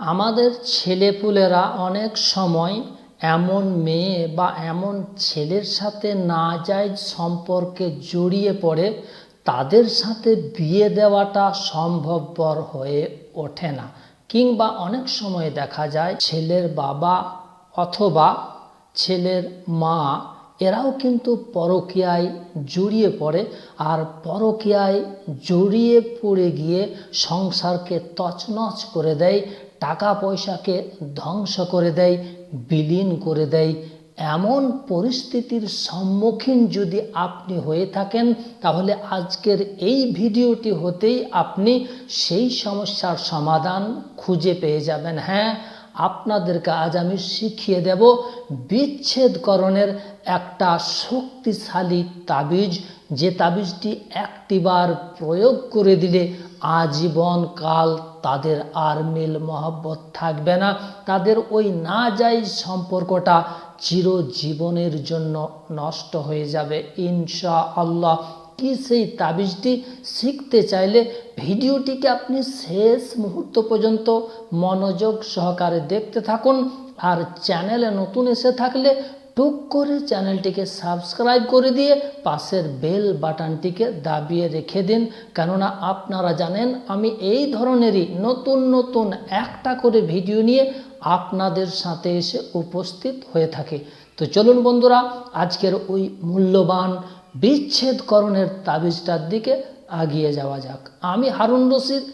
আমাদের ছেলেপুলেরা অনেক সময় এমন মেয়ে বা এমন ছেলের সাথে না যায় সম্পর্কে জড়িয়ে পড়ে, তাদের সাথে বিয়ে দেওয়াটা সম্ভবপর হয়ে ওঠে না। কিংবা অনেক সময় দেখা যায় ছেলের বাবা অথবা ছেলের মা, এরাও কিন্তু পরকীয়ায় জড়িয়ে পড়ে আর পরকীয়ায় জড়িয়ে পড়ে গিয়ে সংসারকে তছনছ করে দেয় টাকা পয়সাকে ধ্বংস করে দেয়, বিলীন করে দেয়। এমন পরিস্থিতির সম্মুখীন যদি আপনি হয়ে থাকেন, তাহলে আজকের এই ভিডিওটি হতেই আপনি সেই সমস্যার সমাধান খুঁজে পেয়ে যাবেন। হ্যাঁ আপনাদেরকে আজ আমি শিখিয়ে দেব বিচ্ছেদকরণের একটা শক্তিশালী তাবিজ। যে তাবিজটি একটিবার প্রয়োগ করে দিলে আজীবন কাল তাদের আর মিল মহব্বত থাকবে না। তাদের ওই না যাই সম্পর্কটা চিরজীবনের জন্য নষ্ট হয়ে যাবে। ইনশা আল্লাহ কি সেই তাবিজটি? শিখতে চাইলে ভিডিওটিকে আপনি শেষ মুহূর্ত পর্যন্ত মনোযোগ সহকারে দেখতে থাকুন। আর চ্যানেলে নতুন এসে থাকলে টুক করে চ্যানেলটিকে সাবস্ক্রাইব করে দিয়ে পাশের বেল বাটনটিকে দাবিয়ে রেখে দিন। কেননা আপনারা জানেন, আমি এই ধরনেরই নতুন নতুন একটা করে ভিডিও নিয়ে আপনাদের সাথে এসে উপস্থিত হয়ে থাকে। তো চলুন বন্ধুরা, আজকের ওই মূল্যবান বিচ্ছেদকরণের তাবিজটার দিকে আগিয়ে যাওয়া যাক। আমি হারুন রশিদ,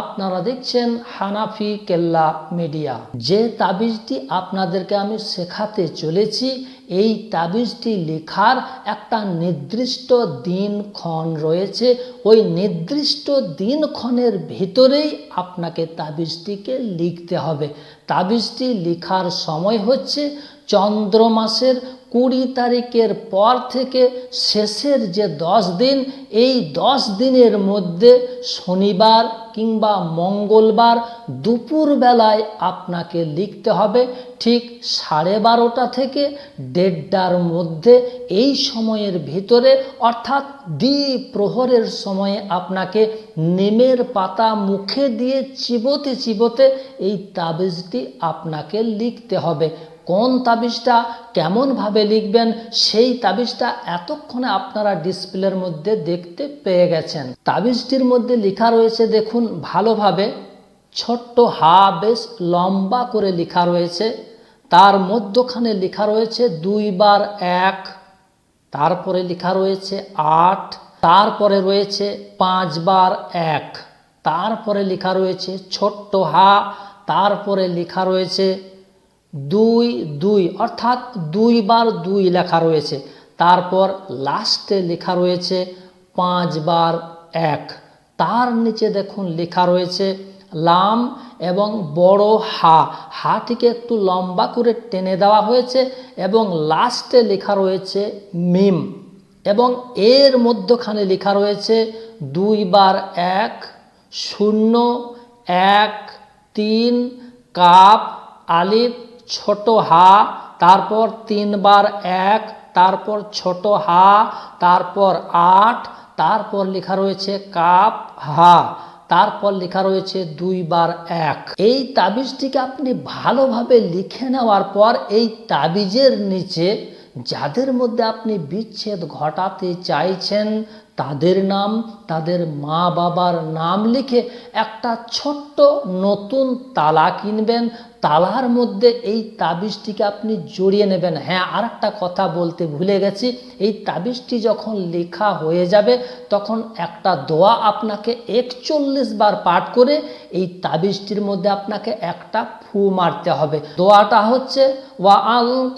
আপনারা দেখছেন হানাফি কেল্লা মিডিয়া। যে তাবিজটি আপনাদেরকে আমি শেখাতে চলেছি এই তাবিজটি লেখার একটা নির্দিষ্ট দিনক্ষণ রয়েছে। ওই নির্দিষ্ট দিনক্ষণের ভিতরেই আপনাকে তাবিজটিকে লিখতে হবে। তাবিজটি লেখার সময় হচ্ছে চন্দ্র মাসের কুড়ি তারিখের পর থেকে শেষের যে দশ দিন, এই দশ দিনের মধ্যে শনিবার কিংবা মঙ্গলবার দুপুর বেলায় আপনাকে লিখতে হবে ঠিক সাড়ে বারোটা থেকে দেড়টার মধ্যে। এই সময়ের ভিতরে, অর্থাৎ দ্বি প্রহরের সময়ে আপনাকে নিমের পাতা মুখে দিয়ে চিবোতে চিবোতে এই তাবিজটি আপনাকে লিখতে হবে। কোন তাবিজটা কেমনভাবে লিখবেন, সেই তাবিজটা এতক্ষণে আপনারা ডিসপ্লের মধ্যে দেখতে পেয়ে গেছেন। তাবিজটির মধ্যে লেখা রয়েছে, দেখুন, ভালোভাবে, ছোট্ট হা বেশ লম্বা করে লেখা রয়েছে। তার মধ্যখানে লেখা রয়েছে দুইবার এক, তারপরে লেখা রয়েছে আট, তারপরে রয়েছে পাঁচবার এক, তারপরে লেখা রয়েছে ছোট্ট হা, তারপরে লেখা রয়েছে দুই দুই, অর্থাৎ দুইবার দুই লেখা রয়েছে। তারপর লাস্টে লেখা রয়েছে পাঁচবার এক। তার নিচে দেখুন লেখা রয়েছে লাম এবং বড় হা। হাটিকে একটু লম্বা করে টেনে দেওয়া হয়েছে এবং লাস্টে লেখা রয়েছে মিম এবং এর মধ্যখানে লেখা রয়েছে দুইবার এক, শূন্য, এক, তিন, কাপ, আলিফ ছোট হা, তারপর তিনবার এক, তারপর ছোট হা, তারপর আট, তারপর লেখা রয়েছে কাপ হা, তারপর লেখা রয়েছে দুইবার এক। এই তাবিজটিকে আপনি ভালোভাবে লিখে নেওয়ার পর এই তাবিজের নিচে যাদের মধ্যে আপনি বিচ্ছেদ ঘটাতে চাইছেন তাদের নাম, তাদের মা বাবার নাম লিখে একটা ছোট্ট নতুন তালা কিনবেন। তালার মধ্যে এই তাবিজটিকে আপনি জড়িয়ে নেবেন। হ্যাঁ আর একটা কথা বলতে ভুলে গেছি। এই তাবিজটি যখন লেখা হয়ে যাবে, তখন একটা দোয়া আপনাকে একচল্লিশ বার পাঠ করে এই তাবিজটির মধ্যে আপনাকে একটা ফু মারতে হবে। দোয়াটা হচ্ছে, ওয়া আল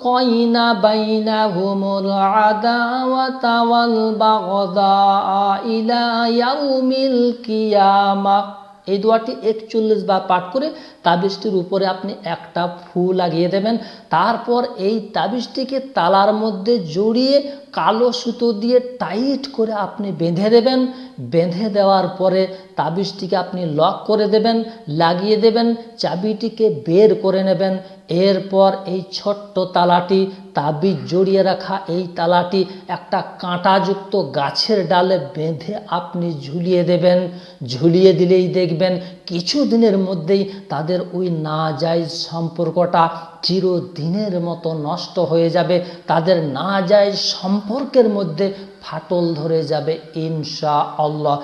বাইনা কিয়ামা এই দোয়াটি একচল্লিশ বার পাঠ করে তাবিজটির উপরে আপনি একটা ফু লাগিয়ে দেবেন। তারপর এই তাবিজটিকে তালার মধ্যে জড়িয়ে কালো সুতো দিয়ে টাইট করে আপনি বেঁধে দেবেন। বেঁধে দেওয়ার পরে তাবিজটিকে আপনি লক করে দেবেন, লাগিয়ে দেবেন, চাবিটিকে বের করে নেবেন। এরপর এই ছোট্ট তালাটি তাবিজ জড়িয়ে রাখা এই তালাটি একটা কাঁটাযুক্ত গাছের ডালে বেঁধে আপনি ঝুলিয়ে দেবেন। ঝুলিয়ে দিলেই দেখবেন কিছু দিনের মধ্যেই তাদের ওই না যায় সম্পর্কটা চিরদিনের মতো নষ্ট হয়ে যাবে। তাদের না যায় সম্পর্কের মধ্যে ফাটল ধরে যাবে ইনশা আল্লাহ